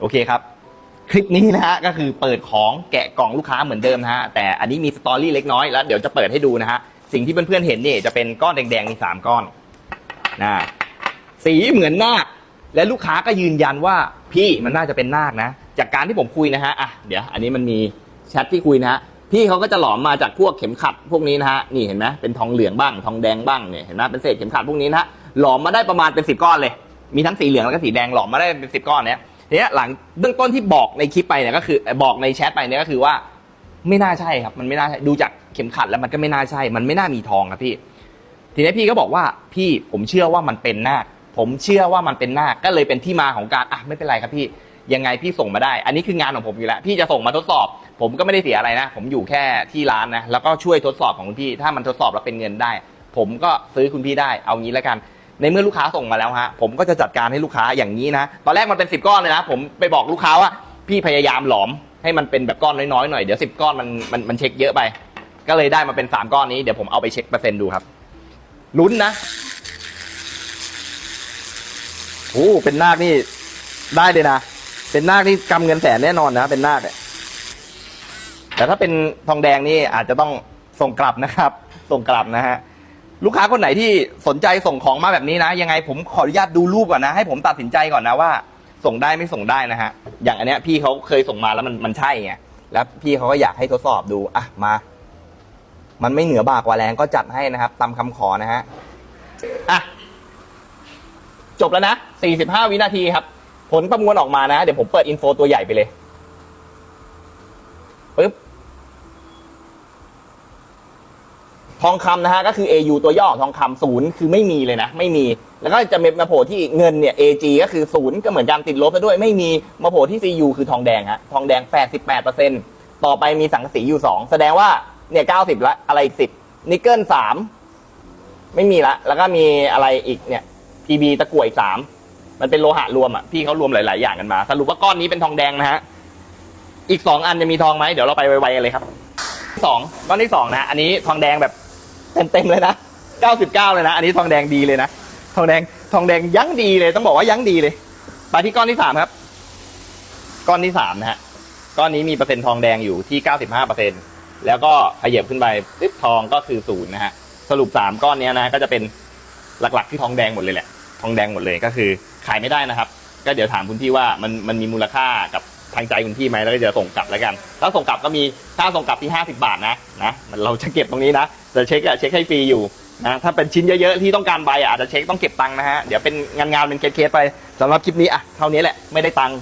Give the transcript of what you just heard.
โอเคครับ คลิปนี้นะฮะก็คือเปิดของแกะกล่องลูกค้าเหมือนเดิมนะฮะแต่อันนี้มีสตอรี่เล็กน้อยแล้วเดี๋ยวจะเปิดให้ดูนะฮะสิ่งที่เพื่อนๆเห็นเนี่ยจะเป็นก้อนแดงๆมีสามก้อนนะสีเหมือนนาคและลูกค้าก็ยืนยันว่าพี่มันน่าจะเป็นนาคนะ จากการที่ผมคุยนะฮะอะเดี๋ยว อันนี้มันมีแชทที่คุยนะฮะพี่เขาก็จะหลอมมาจากพวกเข็มขัดพวกนี้นะฮะนี่เห็นไหมเป็นทองเหลืองบ้างทองแดงบ้างเนี่ยเห็นไหมเป็นเศษเข็มขัดพวกนี้นะฮะหลอมมาได้ประมาณเป็นสิบก้อนเลย มีทั้งสีเหลืองแล้วก็สีแดงหลอมมาได้เป็นสิบก้อนเนี้ย ทีเนี้ยหลังเบื้องต้นที่บอกในคลิปไปเนี่ยก็คือบอกในแชทไปเนี่ยก็คือว่า ไม่น่าใช่ครับ มันไม่น่าใช่ดูจากเข็มขัดแล้วมันก็ไม่น่าใช่ มันไม่น่ามีทองครับพี่ ทีนี้พี่ก็บอกว่าพี่ผมเชื่อว่ามันเป็นนาคผมเชื่อว่ามันเป็นนาคก็เลยเป็นที่มาของการอะไม่เป็นไรครับพี่ยังไงพี่ส่งมาได้ อันนี้คืองานของผมอยู่แล้ว พี่จะส่งมาทดสอบ ผมก็ไม่ได้เสียอะไรนะ ผมอยู่แค่ที่ร้านนะ แล้วก็ช่วยทดสอบของคุณพี่ ถ้ามันทดสอบแล้วเป็นเงินได้ ผมก็ซื้อคุณพี่ได้ เอางี้แล้วกัน ในเมื่อลูกค้าส่งมาแล้วฮะผมก็จะจัดการให้ลูกค้าอย่างนี้นะตอนแรกมันเป็นสิบก้อนเลยนะ ผมไปบอกลูกค้าว่าพี่พยายามหลอมให้มันเป็นแบบก้อนน้อยๆหน่อยเดี๋ยวสิบก้อนมันมันมันเช็คเยอะไป ก็เลยได้มาเป็นสามก้อนนี้เดี๋ยวผมเอาไปเช็คเปอร์เซ็นต์ดูครับลุ้นนะโอ้เป็นนาคนี่ได้เลยนะ เป็นนาคที่กำเงินแสนแน่นอนนะเป็นนาคเนี่ยแต่ถ้าเป็นทองแดงนี่อาจจะต้องส่งกลับนะครับ ส่งกลับนะฮะ ลูกค้าคนไหนที่สนใจส่งของมาแบบนี้นะ ยังไงผมขออนุญาตดูรูปก่อนนะ ให้ผมตัดสินใจก่อนนะว่า ส่งได้ไม่ส่งได้นะฮะ อย่างอันเนี้ยพี่เขาเคยส่งมาแล้วมันมันใช่ไง แล้วพี่เขาก็อยากให้ทดสอบดู อะมา มันไม่เหนือบากกว่าแรงก็จัดให้นะครับ ตามคำขอนะฮะ อะ จบแล้วนะ 45 วินาทีครับ ผลประมวลออกมานะ เดี๋ยวผมเปิดอินโฟตัวใหญ่ไปเลย ปึ๊บ ทองคำนะฮะก็คือ AU ตัวย่อทองคำศูนย์คือไม่มีเลยนะ ไม่มี แล้วก็จะมาโผล่ที่เงินเนี่ย AG ก็คือศูนย์ก็เหมือนกันติดลบซะด้วย ไม่มีมาโผล่ที่ CU คือทองแดงฮะทองแดง 88%ต่อไปมีสังกะสีอยู่ 2 แสดงว่าเนี่ย90ละอะไรอีก10นิกเกิล3ไม่มีละ แล้วก็มีอะไรอีกเนี่ย PB ตะกั่วอีก3มันเป็นโลหะรวมอะพี่เขารวมหลาย ๆ อย่างกันมา สรุปว่าก้อนนี้เป็นทองแดงนะฮะอีก 2 อันจะมีทองไหมเดี๋ยวเราไปไวๆกันเลยครับสองก้อนที่สองนะอันนี้ทองแดงแบบ เต็มๆเลยนะ 99 เลยนะ อันนี้ทองแดงดีเลยนะ ทองแดง ทองแดงยั้งดีเลย ต้องบอกว่ายั้งดีเลย ไปที่ก้อนที่สามครับ ก้อนที่สามนะฮะ ก้อนนี้มีเปอร์เซ็นต์ทองแดงอยู่ที่ 95เปอร์เซ็นต์แล้วก็ขยับขึ้นไปปึ๊บทองก็คือศูนย์นะฮะ สรุปสามก้อนเนี้ยนะ ก็จะเป็นหลักๆที่ทองแดงหมดเลยแหละ ทองแดงหมดเลยก็คือขายไม่ได้นะครับ ก็เดี๋ยวถามคุณพี่ว่ามันมันมีมูลค่ากับ ทางใจคุณพี่ไหมแล้วก็จะส่งกลับแล้วกัน ถ้าส่งกลับก็มีถ้าส่งกลับที่50 บาทนะนะเราจะเก็บตรงนี้นะแต่เช็คอะเช็คให้ฟรีอยู่นะถ้าเป็นชิ้นเยอะๆที่ต้องการใบอะอาจจะเช็คต้องเก็บตังค์นะฮะเดี๋ยวเป็นงานงานๆเป็นเคสๆไปสำหรับคลิปนี้อะเท่านี้แหละไม่ได้ตังค์